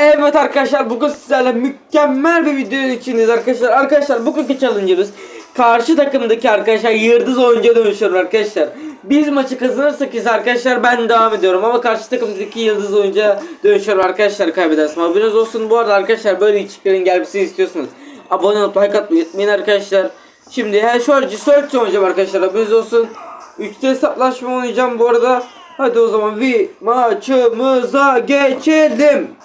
Evet arkadaşlar bugün sizlerle mükemmel bir video içindeyiz arkadaşlar. Arkadaşlar bugünkü challenge'ımız karşı takımdaki arkadaşlar yıldız oyuncuya dönüşüyorum arkadaşlar. Biz maçı kazanırsak ise arkadaşlar ben devam ediyorum ama karşı takımdaki yıldız oyuncuya dönüşüyorum arkadaşlar kaybedersem. Haberiniz olsun bu arada arkadaşlar böyle içeriklerin gelmesini istiyorsanız abone olup like atmayı unutmayın arkadaşlar. Şimdi her şöyle search oynayacağım arkadaşlar haberiniz olsun. 3'te hesaplaşma oynayacağım bu arada. Hadi o zaman bir maçımıza geçelim.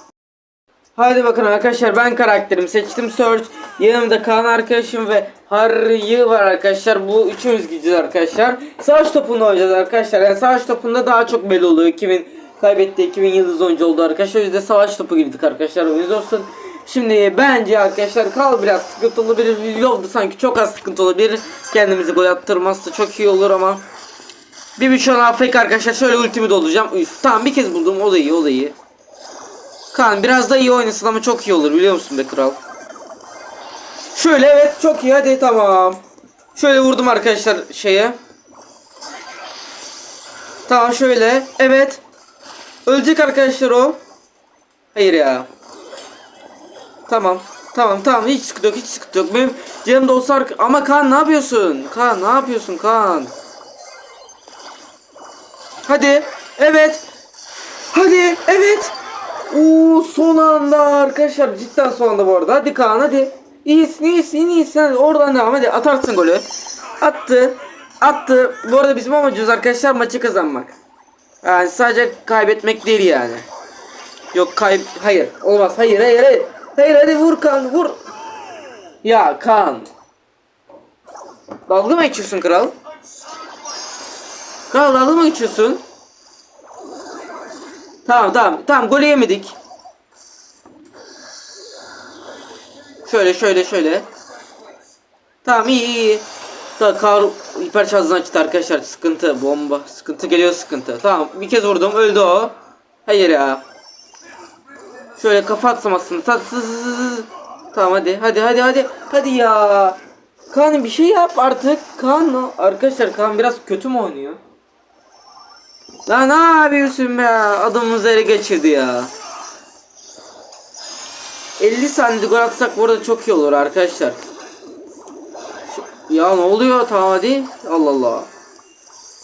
Hadi bakın arkadaşlar ben karakterimi seçtim search. Yanımda Kaan arkadaşım ve Harry var arkadaşlar. Bu üçümüz gideceğiz arkadaşlar. Savaş topunu oynayacağız arkadaşlar. Yani savaş topunda daha çok belli oluyor. Kimin kaybetti, kimin yıldız oyuncu oldu arkadaşlar. Biz de savaş topu girdik arkadaşlar. Oyunuz olsun. Şimdi bence arkadaşlar kal biraz sıkıntılı bir vlogdu sanki çok az sıkıntı olabilir. Kendimizi gol attırmazsa çok iyi olur ama. Bir bir an AFK arkadaşlar şöyle ultimi dolacağım. Üf, tamam bir kez buldum o da iyi o da iyi. Kaan biraz da iyi oynasın ama çok iyi olur biliyor musun be kral? Şöyle evet çok iyi hadi tamam. Şöyle vurdum arkadaşlar şeye. Tamam şöyle evet. Ölecek arkadaşlar o. Hayır ya. Tamam. Tamam tamam hiç sıkıntı yok hiç sıkıntı yok. Benim canım da ama Kaan ne yapıyorsun? Kaan ne yapıyorsun Kaan? Hadi. Evet. Hadi. Evet. Oo son anda arkadaşlar cidden son anda bu arada. Hadi Kaan hadi. İyisin iyisin iyisin. Oradan devam hadi atarsın golü. Attı. Attı. Bu arada bizim amacımız arkadaşlar maçı kazanmak. Yani sadece kaybetmek değil yani. Yok kayb... Hayır. Olmaz. Hayır hayır hayır. Hayır hadi vur Kaan vur. Ya Kaan. Dalga mı geçiyorsun kral? Kral dalga mı geçiyorsun? Tamam tamam tamam golü yemedik. Şöyle şöyle şöyle. Tamam iyi iyi. Tamam kar hiper şarjını açtı arkadaşlar sıkıntı bomba sıkıntı geliyor sıkıntı. Tamam bir kez vurdum öldü o. Hayır ya. Şöyle kafa atsam aslında. Tamam hadi hadi hadi hadi. Hadi ya. Kaan bir şey yap artık. Kaan arkadaşlar Kaan biraz kötü mü oynuyor? Lan ne yapıyorsun be? Adamımızı ele geçirdi ya. 50 saniye gol atsak burada çok iyi olur arkadaşlar. Ya ne oluyor? Tamam hadi. Allah Allah.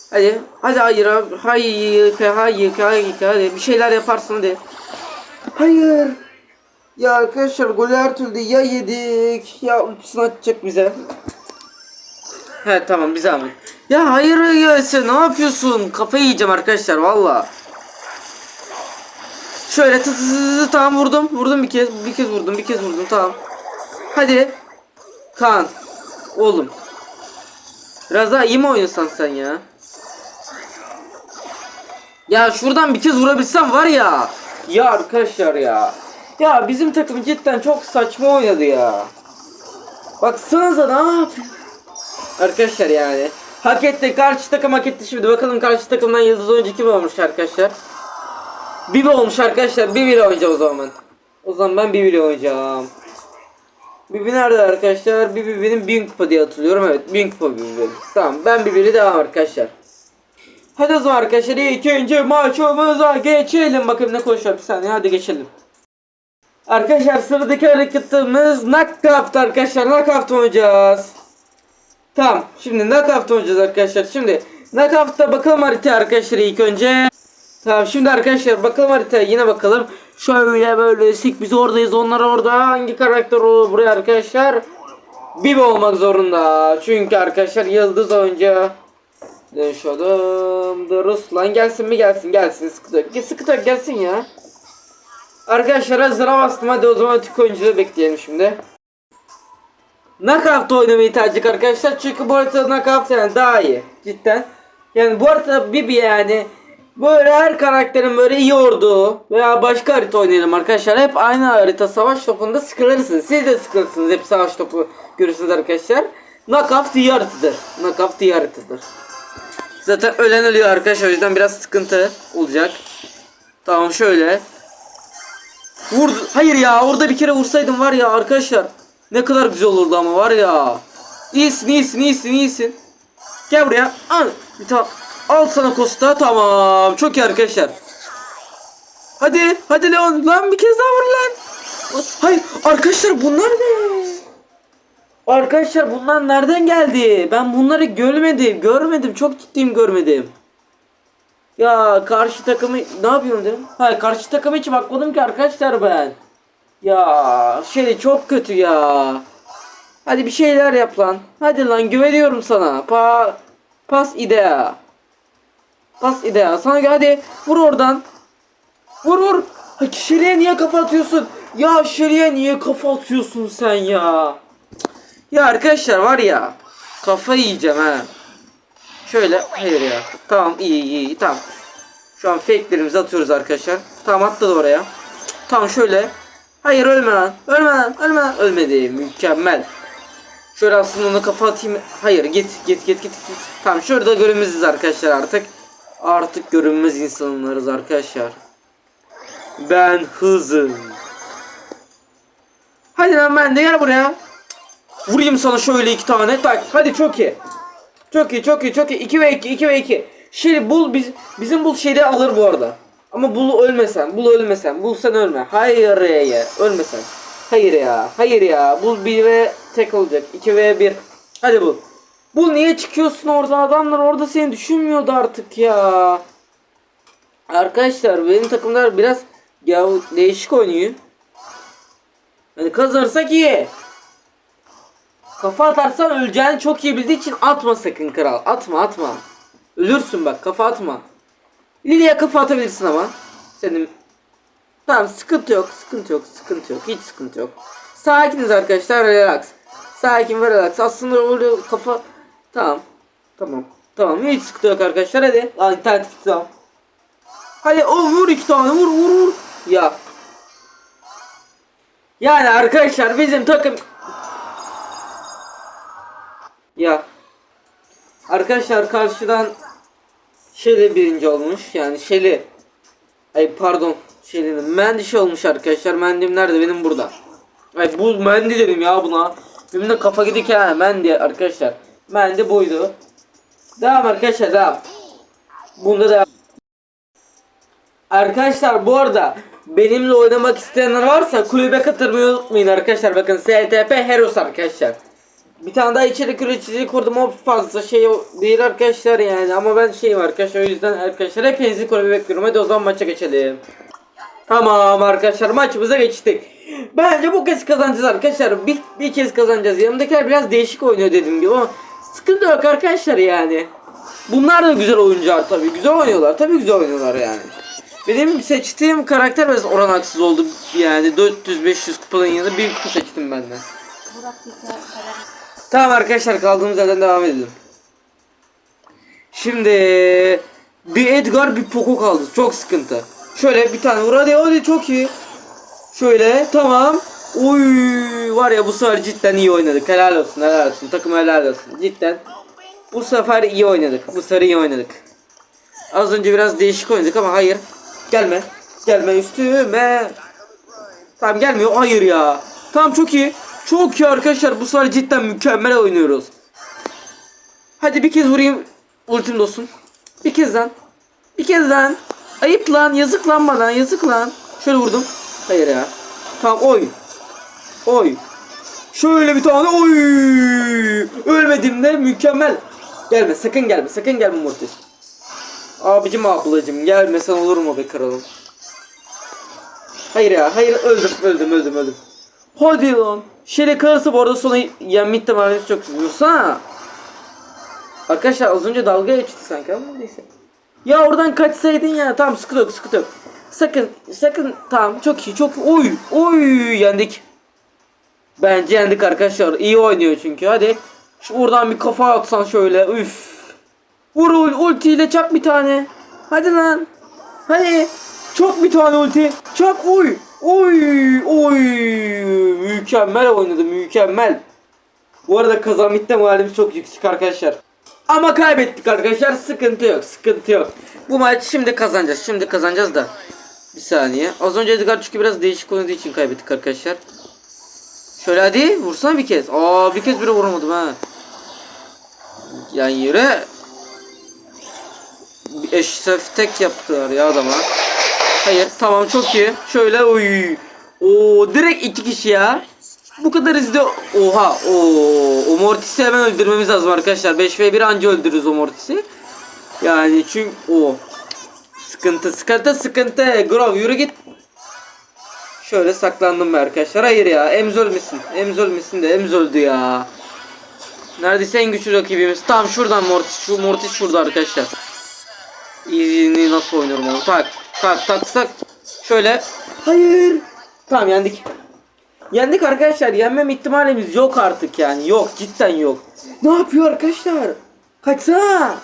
Hadi. Hadi hayır abi. Hayır. Hayır. Hayır. Hadi. Bir şeyler yaparsın hadi. Hayır. Ya arkadaşlar golü her türlü ya yedik ya ultisini atacak bize. He tamam bir zahmet. Ya hayır ya sen ne yapıyorsun? Kafayı yiyeceğim arkadaşlar valla. Şöyle tı tı tı tı tamam vurdum. Vurdum bir kez. Bir kez vurdum. Bir kez vurdum tamam. Hadi. Kaan. Oğlum. Biraz daha iyi mi oynasan sen ya? Ya şuradan bir kez vurabilsem var ya. Ya arkadaşlar ya. Ya bizim takım cidden çok saçma oynadı ya. Baksanıza ne yapıyor? Arkadaşlar yani. Hak etti. Karşı takım hak etti şimdi. Bakalım karşı takımdan yıldız oyuncu kim olmuş arkadaşlar. Bibi olmuş arkadaşlar. Bibi oynayacağım o zaman. O zaman ben Bibi oynayacağım. Bibi nerede arkadaşlar? Bibi benim 1000 kupa diye hatırlıyorum. Evet 1000 kupa Bibi. Tamam ben Bibi'li devam arkadaşlar. Hadi o zaman arkadaşlar ikinci maçımıza geçelim. Bakayım ne konuşuyor bir saniye hadi geçelim. Arkadaşlar sıradaki hareketimiz knockout arkadaşlar knockout oynayacağız. Tamam şimdi knockout oynayacağız arkadaşlar. Şimdi knockout'ta bakalım harita arkadaşlar ilk önce. Tamam şimdi arkadaşlar bakalım haritaya yine bakalım. Şöyle böyle sik biz oradayız onlar orada. Hangi karakter olur buraya arkadaşlar? Bibi olmak zorunda. Çünkü arkadaşlar yıldız oyuncu. Dönüşüyordum. Dur Ruslan gelsin mi gelsin gelsin. Gel sıkıntı yok gelsin ya. Arkadaşlar hazıra bastım hadi o zaman öteki oyuncuları bekleyelim şimdi. Knockout oynamayı tercih arkadaşlar çünkü bu haritada knockout yani daha iyi cidden. Yani bu haritada Bibi yani böyle her karakterin böyle iyi olduğu veya başka harita oynayalım arkadaşlar. Hep aynı harita savaş topunda sıkılırsınız. Siz de sıkılırsınız hep savaş topu görürsünüz arkadaşlar. Knockout iyi haritadır. Knockout iyi haritadır. Zaten ölen ölüyor arkadaşlar o yüzden biraz sıkıntı olacak. Tamam şöyle. Vurdu. Hayır ya orada bir kere vursaydım var ya arkadaşlar. Ne kadar güzel olurdu ama var ya. İyisin iyisin iyisin iyisin. Gel buraya. Al. Bir ta Al sana Costa tamam. Çok iyi arkadaşlar. Hadi hadi Leon lan bir kez daha vur lan. Hayır arkadaşlar bunlar ne? Arkadaşlar bunlar nereden geldi? Ben bunları görmedim. Görmedim. Çok ciddiyim görmedim. Ya karşı takımı ne yapıyorum dedim. Hayır karşı takımı hiç bakmadım ki arkadaşlar ben. Ya şey çok kötü ya. Hadi bir şeyler yap lan. Hadi lan güveniyorum sana. Pa pas idea. Pas idea. Sana hadi vur oradan. Vur vur. Ha, Şeliğe niye kafa atıyorsun? Ya Şeliğe niye kafa atıyorsun sen ya? Ya arkadaşlar var ya. Kafa yiyeceğim ha. Şöyle hayır ya. Tamam iyi iyi tamam. Şu an fake'lerimizi atıyoruz arkadaşlar. Tamam atladı oraya. Tamam şöyle. Hayır ölme lan. Ölme lan. Ölme lan. Ölmedi. Mükemmel. Şöyle aslında onu kafa atayım. Hayır git git git git git. Tamam şurada görünmeziz arkadaşlar artık. Artık görünmez insanlarız arkadaşlar. Ben hızım. Hadi lan ben de gel buraya. Vurayım sana şöyle iki tane. Tak. Hadi çok iyi. Çok iyi çok iyi çok iyi. 2 ve 2 2 ve 2. Şey bul biz bizim bul şeyde alır bu arada. Ama bul ölmesen, bul ölmesen, bul sen ölme. Hayır ya, ölmesen. Hayır ya, hayır ya. Bul 1 ve tek olacak. 2 ve 1. Hadi bul. Bul niye çıkıyorsun orada? Adamlar orada seni düşünmüyordu artık ya. Arkadaşlar benim takımlar biraz ya değişik oynuyor. Hani kazanırsak iyi. Kafa atarsan öleceğini çok iyi bildiği için atma sakın kral. Atma atma. Ölürsün bak kafa atma. Lily'e kafa atabilirsin ama. Senin Tamam sıkıntı yok sıkıntı yok sıkıntı yok hiç sıkıntı yok. Sakiniz arkadaşlar relax. Sakin ve relax. Aslında öyle kafa tamam. Tamam. Tamam hiç sıkıntı yok arkadaşlar hadi. Lan internet gitti tamam. Hadi o vur iki tane vur vur vur. Ya. Yani arkadaşlar bizim takım ya arkadaşlar karşıdan Şeli birinci olmuş. Yani Şeli. Ay pardon Şeli'nin Mendiş olmuş arkadaşlar. Mendim nerede? Benim burada. Ay bu Mendi dedim ya buna. Benim de kafa gidik ha Mendi arkadaşlar. Mendi buydu. Devam arkadaşlar devam. Bunda da Arkadaşlar bu arada benimle oynamak isteyenler varsa kulübe katılmayı unutmayın arkadaşlar. Bakın STP Heroes arkadaşlar. Bir tane daha içerik üreticiliği kurdum o fazla şey değil arkadaşlar yani ama ben şeyim arkadaşlar o yüzden arkadaşlar hepinizi kulübe bekliyorum. Hadi o zaman maça geçelim. Tamam arkadaşlar maçımıza geçtik. Bence bu kez kazanacağız arkadaşlar. Bir, bir kez kazanacağız. Yanımdakiler biraz değişik oynuyor dediğim gibi ama sıkıntı yok arkadaşlar yani. Bunlar da güzel oyuncular tabii. Güzel oynuyorlar. Tabii güzel oynuyorlar yani. Benim seçtiğim karakter biraz oranaksız oldu yani 400-500 kupaların yanında bir kupa seçtim benden. Tamam arkadaşlar kaldığımız yerden devam edelim. Şimdi bir Edgar bir Poco kaldı. Çok sıkıntı. Şöyle bir tane vur hadi hadi çok iyi. Şöyle tamam. Uy var ya bu sefer cidden iyi oynadık. Helal olsun helal olsun. Takım helal olsun. Cidden. Bu sefer iyi oynadık. Bu sefer iyi oynadık. Az önce biraz değişik oynadık ama hayır. Gelme. Gelme üstüme. Tamam gelmiyor. Hayır ya. Tamam çok iyi. Çok iyi arkadaşlar. Bu sefer cidden mükemmel oynuyoruz. Hadi bir kez vurayım. Ultim dostum. Bir kez lan. Bir kez lan. Ayıp lan. Yazık lan bana. Yazık lan. Şöyle vurdum. Hayır ya. Tamam oy. Oy. Şöyle bir tane oy. Ölmedim de mükemmel. Gelme sakın gelme. Sakın gelme Mortis. Abicim ablacım gelmesen olur mu be kralım? Hayır ya hayır öldüm öldüm öldüm öldüm. Hadi lan. Şöyle kalırsa bu arada sona yenme ihtimaliniz çok Vursana. Arkadaşlar az önce dalga geçti sanki ama neyse. Ya oradan kaçsaydın ya tamam sıkıntı yok sıkıntı yok. Sakın sakın tamam çok iyi çok iyi. Oy oy yendik. Bence yendik arkadaşlar iyi oynuyor çünkü hadi. Şu oradan bir kafa atsan şöyle üf. Vur ul ultiyle çak bir tane. Hadi lan. Hadi. Çok bir tane ulti. Çak oy. Oy. Oy. Mükemmel oynadı mükemmel. Bu arada kazan bitti moralimiz çok yüksek arkadaşlar. Ama kaybettik arkadaşlar. Sıkıntı yok. Sıkıntı yok. Bu maç şimdi kazanacağız. Şimdi kazanacağız da. Bir saniye. Az önce Edgar çünkü biraz değişik oynadığı için kaybettik arkadaşlar. Şöyle hadi vursana bir kez. Aa bir kez bile vuramadım ha. Yan yere eşref tek yaptılar ya adama. Hayır tamam çok iyi. Şöyle oy. Oo direkt iki kişi ya. Bu kadar hızlı. Oha. O Mortis'i hemen öldürmemiz lazım arkadaşlar. 5 ve 1 anca öldürürüz o. Yani çünkü o sıkıntı sıkıntı sıkıntı. Grove yürü git. Şöyle saklandım ben arkadaşlar. Hayır ya. Emz ölmesin. Emz ölmesin de Emz öldü ya. Neredeyse en güçlü rakibimiz. Tamam şuradan Mortis. Şu Mortis şurada arkadaşlar. İyi nasıl oynuyorum onu. Tak tak tak tak. Şöyle. Hayır. Tamam yendik. Yendik arkadaşlar. Yenmem ihtimalimiz yok artık yani. Yok cidden yok. Ne yapıyor arkadaşlar? Kaçsana.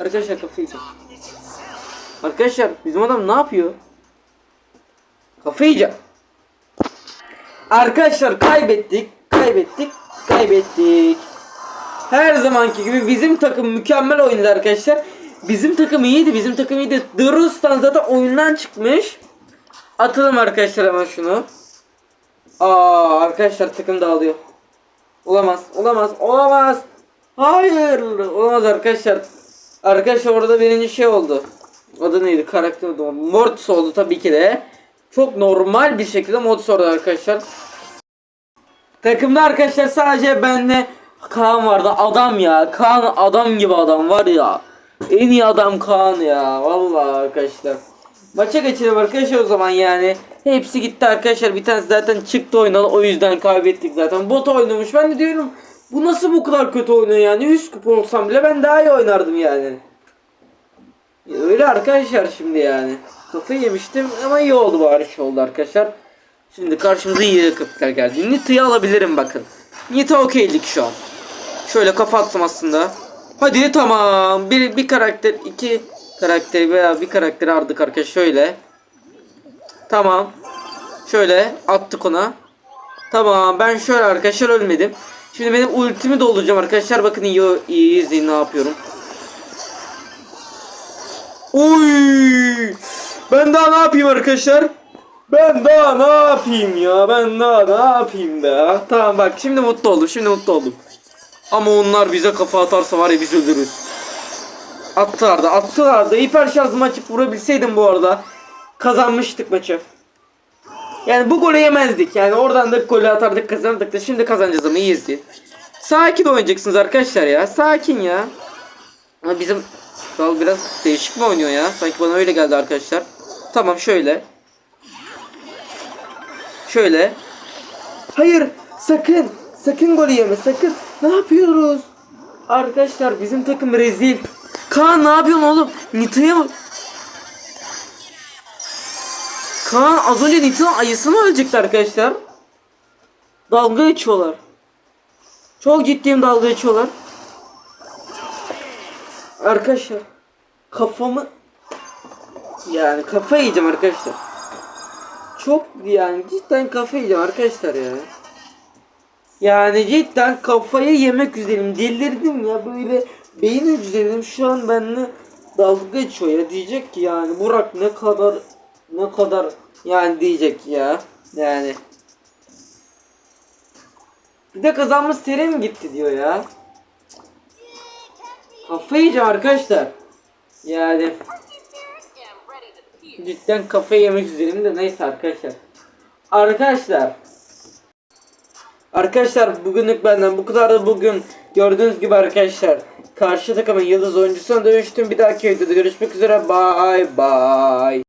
Arkadaşlar kafayı yiyeceğim. Arkadaşlar bizim adam ne yapıyor? Kafayı yiyeceğim. Arkadaşlar kaybettik. Kaybettik. Kaybettik. Her zamanki gibi bizim takım mükemmel oynadı arkadaşlar. Bizim takım iyiydi. Bizim takım iyiydi. Drustan zaten oyundan çıkmış. Atalım arkadaşlar hemen şunu. Aa arkadaşlar takım dağılıyor. Olamaz. Olamaz. Olamaz. Hayır. Olamaz arkadaşlar. Arkadaşlar orada birinci şey oldu. Adı neydi? Karakter oldu. Mortis oldu tabii ki de. Çok normal bir şekilde Mortis oldu arkadaşlar. Takımda arkadaşlar sadece benle Kaan vardı. Adam ya. Kaan adam gibi adam var ya. En iyi adam Kaan ya. Vallahi arkadaşlar. Maça geçelim arkadaşlar o zaman yani. Hepsi gitti arkadaşlar. Bir tanesi zaten çıktı oyundan. O yüzden kaybettik zaten. Bot oynamış. Ben de diyorum bu nasıl bu kadar kötü oynuyor yani. 100 kupa olsam bile ben daha iyi oynardım yani. Ya Öyle arkadaşlar şimdi yani. Kafayı yemiştim ama iyi oldu bari şey oldu arkadaşlar. Şimdi karşımıza iyi rakipler geldi. Nita'yı alabilirim bakın. Nita okeylik şu an. Şöyle kafa attım aslında. Hadi tamam. Bir, bir karakter, iki karakter veya bir karakter aldık arkadaşlar. Şöyle. Tamam. Şöyle attık ona. Tamam ben şöyle arkadaşlar ölmedim. Şimdi benim ultimi dolduracağım arkadaşlar. Bakın iyi, iyi izleyin ne yapıyorum. Oy! Ben daha ne yapayım arkadaşlar? Ben daha ne yapayım ya? Ben daha ne yapayım be? Tamam bak şimdi mutlu oldum. Şimdi mutlu oldum. Ama onlar bize kafa atarsa var ya biz öldürürüz. Attılar da attılar da. Hiper şarjımı açıp vurabilseydim bu arada. Kazanmıştık maçı. Yani bu golü yemezdik. Yani oradan da golü atardık kazanırdık da şimdi kazanacağız ama iyiyiz diye. Sakin oynayacaksınız arkadaşlar ya. Sakin ya. Ama bizim Kral biraz değişik mi oynuyor ya? Sanki bana öyle geldi arkadaşlar. Tamam şöyle. Şöyle. Hayır sakın. Sakın gol yeme sakın. Ne yapıyoruz? Arkadaşlar bizim takım rezil. Kaan ne yapıyorsun oğlum? Nita'ya mı? Kaan az önce Nita'nın ayısı mı ölecekti arkadaşlar? Dalga geçiyorlar. Çok ciddiyim dalga geçiyorlar. Arkadaşlar kafamı yani kafa yiyeceğim arkadaşlar. Çok yani cidden kafa yiyeceğim arkadaşlar ya. Yani cidden kafayı yemek üzereyim. Delirdim ya böyle beyin hücrelerim şu an benimle dalga geçiyor ya. Diyecek ki yani Burak ne kadar ne kadar yani diyecek ya. Yani. Bir de kazanmış seri mi gitti diyor ya. Kafayı yiyeceğim arkadaşlar. Yani cidden kafayı yemek üzereyim de neyse arkadaşlar. Arkadaşlar. Arkadaşlar bugünlük benden bu kadar da bugün gördüğünüz gibi arkadaşlar karşı takımın yıldız oyuncusuna dönüştüm. Bir dahaki videoda görüşmek üzere. Bye bye.